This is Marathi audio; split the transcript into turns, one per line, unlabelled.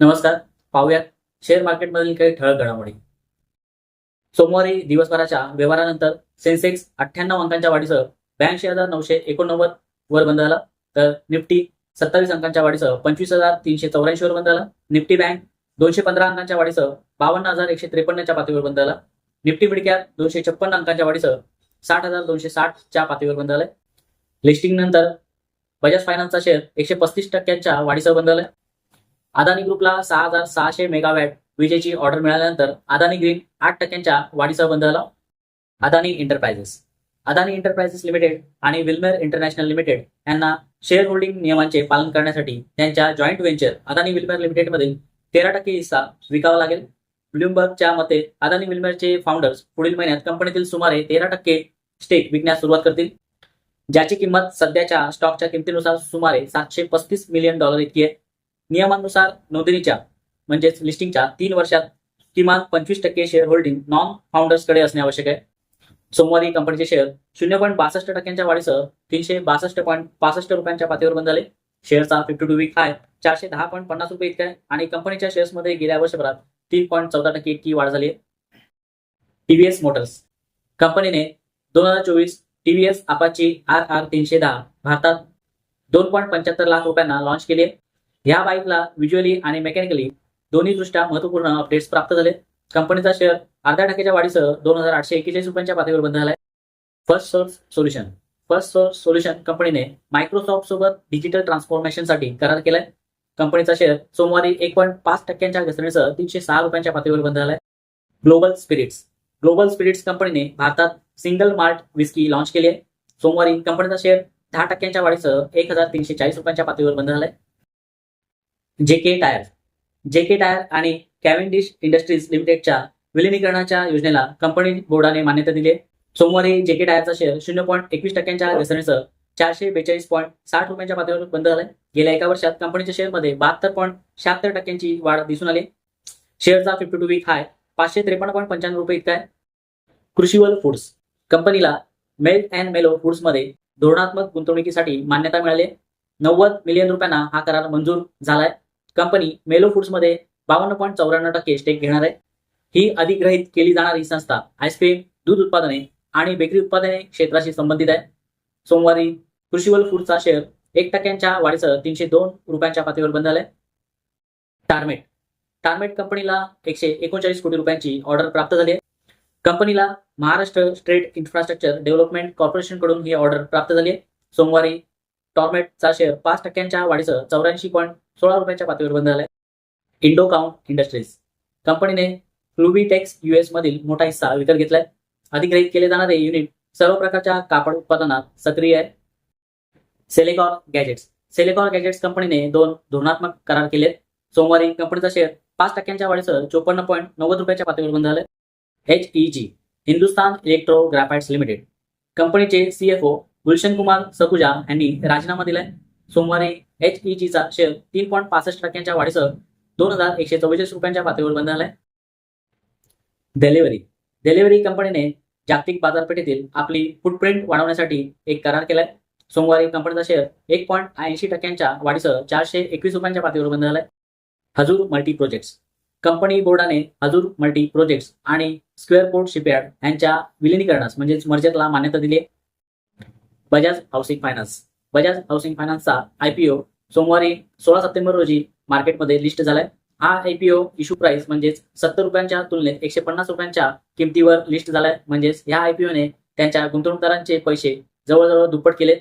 नमस्कार पाहूयात शेअर मार्केटमधील काही ठळक घडामोडी. सोमवारी दिवसभराच्या व्यवहारानंतर सेन्सेक्स अठ्ठ्याण्णव अंकांच्या वाढीसह ब्याऐंशी हजार नऊशे एकोणनव्वद वर बंद झाला. तर निफ्टी सत्तावीस अंकांच्या वाढीसह पंचवीस हजार तीनशे चौऱ्याऐंशी वर बंद झाला. निफ्टी बँक दोनशे पंधरा अंकांच्या वाढीसह बावन्न हजार एकशे त्रेपन्नच्या पातळीवर बंद झाला. निफ्टी मिडक्यात दोनशे छप्पन्न अंकांच्या वाढीसह साठ हजार दोनशे साठच्या पातळीवर बंद झालाय लिस्टिंग नंतर बजाज फायनान्सचा शेअर एकशे पस्तीस टक्क्यांच्या वाढीसह बंद झालाय अदानी ग्रुपला सहा हजार सहाशे मेगावॅट विजेची ऑर्डर मिळाल्यानंतर अदानी ग्रीन आठ टक्क्यांच्या वाढीसह बंद झाला. Adani Enterprises. Adani Enterprises Limited आणि विल्मेर इंटरनॅशनल लिमिटेड यांना शेअर होल्डिंग नियमांचे पालन करण्यासाठी त्यांच्या जॉईंट व्हेंचर अदानी विल्मेर लिमिटेडमधील तेरा टक्के हिस्सा विकावा लागेल. ब्लूमबर्गच्या मते अदानी मिलमेरचे फाउंडर्स पुढील महिन्यात कंपनीतील सुमारे तेरा टक्के स्टेक विकण्यास सुरुवात करतील. ज्याची किंमत सध्याच्या स्टॉकच्या किमतीनुसार सुमारे सातशे पस्तीस मिलियन डॉलर इतकी आहे. नियमानुसार नोंदणीच्या म्हणजेच लिस्टिंगच्या तीन वर्षात किमान पंचवीस टक्के शेअर होल्डिंग नॉन फाउंडर्सकडे असणे आवश्यक आहे. सोमवारी कंपनीचे शेअर शून्य पॉईंट बासष्ट टक्क्यांच्या वाढीसह तीनशे बासष्ट पॉईंट पासष्ट रुपयांच्या पातळीवर बंद झाले. शेअरचा फिफ्टी टू वीक हाय चारशे दहा पॉईंट पन्नास रुपये इतका आहे. आणि कंपनीच्या शेअर्समध्ये गेल्या वर्षभरात तीन पॉईंट चौदा टक्के इतकी वाढ झाली आहे. टीव्हीएस मोटर्स कंपनीने दोन हजार चोवीस टीव्हीएस अपाची आर आर तीनशे दहा भारतात दोन पॉईंट पंच्याहत्तर लाख रुपयांना लॉन्च केली आहे. या बाईकला व्हिज्युअली आणि मेकॅनिकली दोन्ही दृष्ट्या महत्त्वपूर्ण अपडेट्स प्राप्त झाले. कंपनीचा शेअर अर्ध्या टक्क्याच्या वाढीसह दोन हजार आठशे एक्केचाळीस रुपयांच्या पातळीवर बंद झालाय first source solution first solution कंपनीने मायक्रोसॉफ्ट सोबत डिजिटल ट्रान्सफॉर्मेशनसाठी करार केलाय. कंपनीचा शेअर सोमवारी एक पॉईंट पाच टक्क्यांच्या घसरणीसह तीनशे सहा रुपयांच्या पातळीवर बंद झालाय. ग्लोबल स्पिरिट्स ग्लोबल स्पिरिट्स कंपनीने भारतात सिंगल मार्ट विस्की लॉन्च केली आहे. सोमवारी कंपनीचा शेअर दहा टक्क्यांच्या वाढीसह एक हजार तीनशे चाळीस रुपयांच्या पातळीवर बंद झालाय. जेके टायर. जेके टायर आणि कॅव्हेंडिश इंडस्ट्रीज लिमिटेडच्या विलिनीकरणाच्या योजनेला कंपनी बोर्डाने मान्यता दिली आहे. सोमवारी जेके टायरचा शेअर शून्य पॉईंट एकवीस टक्क्यांच्या घसरणीसह चारशे बेचाळीस पॉईंट साठ रुपयांच्या पातळीवर बंद झालाय. गेल्या एका वर्षात कंपनीच्या शेअरमध्ये बहात्तर पॉईंट शहात्तर टक्क्यांची वाढ दिसून आली. शेअरचा फिफ्टी टू वीक हाय पाचशे त्रेपन्न पॉईंट पंच्याण्णव रुपये इतका आहे. कृषीवल फूड्स कंपनीला मेल अँड मेलो फूड्समध्ये धोरणात्मक गुंतवणुकीसाठी मान्यता मिळाली. नव्वद मिलियन रुपयांना हा करार मंजूर झालाय. कंपनी मेलो फूड्समध्ये बावन्न पॉईंट चौऱ्याण्णव टक्के स्टेक घेणार आहे. ही अधिग्रहित केली जाणारी संस्था आईस्क्रीम दूध उत्पादने आणि बेकरी उत्पादने क्षेत्राशी संबंधित आहे सोमवारी कृषीवल फूडचा शेअर एक टक्क्यांच्या वाढीसह तीनशे दोन रुपयांच्या पातळीवर बंद झालाय. टार्मेट टार्मेट कंपनीला एकशे एकोणचाळीस कोटी रुपयांची ऑर्डर प्राप्त झाली आहे. कंपनीला महाराष्ट्र स्टेट इन्फ्रास्ट्रक्चर डेव्हलपमेंट कॉर्पोरेशनकडून ही ऑर्डर प्राप्त झाली आहे. सोमवारी टॉर्मेटचा शेअर पाच टक्क्यांच्या वाढीसह चौऱ्याऐंशी पॉईंट सोळा रुपयांच्या पातळीवर बंद झालाय. इंडोकाउंट इंडस्ट्रीज कंपनीने फ्लुबीटेक्स युएस मधील मोठा हिस्सा विकत घेतलाय. अधिग्रहित केले जाणारे युनिट सर्व प्रकारच्या कापड उत्पादनात सक्रिय आहे. सेलेकॉर गॅजेट्स सेलेकॉर गॅजेट्स कंपनीने दोन धोरणात्मक करार केले सोमवारी कंपनीचा शेअर पाच टक्क्यांच्या वाढीसह चोपन्न पॉईंट नव्वद रुपयाच्या पातळीवर बंद झाले. H E G Hindustan Electro Graphites Limited कंपनीचे सीएफओ गुलशन कुमार सकुजा यांनी राजीनामा दिलाय. सोमवारी एच ई जीचा शेअर तीन पॉईंट पासष्ट टक्क्यांच्या वाढीसह दोन हजार एकशे चव्वेचाळीस रुपयांच्या पातळीवर बंद झालाय. डिलिव्हरी डिलिव्हरी कंपनीने जागतिक बाजारपेठेतील आपली फुटप्रिंट वाढवण्यासाठी एक करार केलाय. सोमवारी कंपनीचा शेअर एक पॉईंट ऐंशी टक्क्यांच्या वाढीसह चारशे एकवीस रुपयांच्या पातळीवर बंद झालाय. हजूर मल्टी प्रोजेक्ट्स कंपनी बोर्डाने हजूर मल्टी प्रोजेक्ट्स आणि स्क्वेअर पोर्ट शिपयार्ड यांच्या विलिनीकरणास म्हणजेच मर्जरला मान्यता दिली आहे. Bajaj housing finance. Bajaj housing फायनान्सचा आयपीओ सोमवारी सोळा सप्टेंबर रोजी मार्केटमध्ये लिस्ट झालाय. हा आयपीओ इश्यू प्राइस म्हणजेच सत्तर रुपयांच्या तुलनेत एकशे पन्नास रुपयांच्या किमतीवर लिस्ट झालाय. म्हणजेच ह्या आयपीओने त्यांच्या गुंतवणूकदारांचे पैसे जवळजवळ दुप्पट केले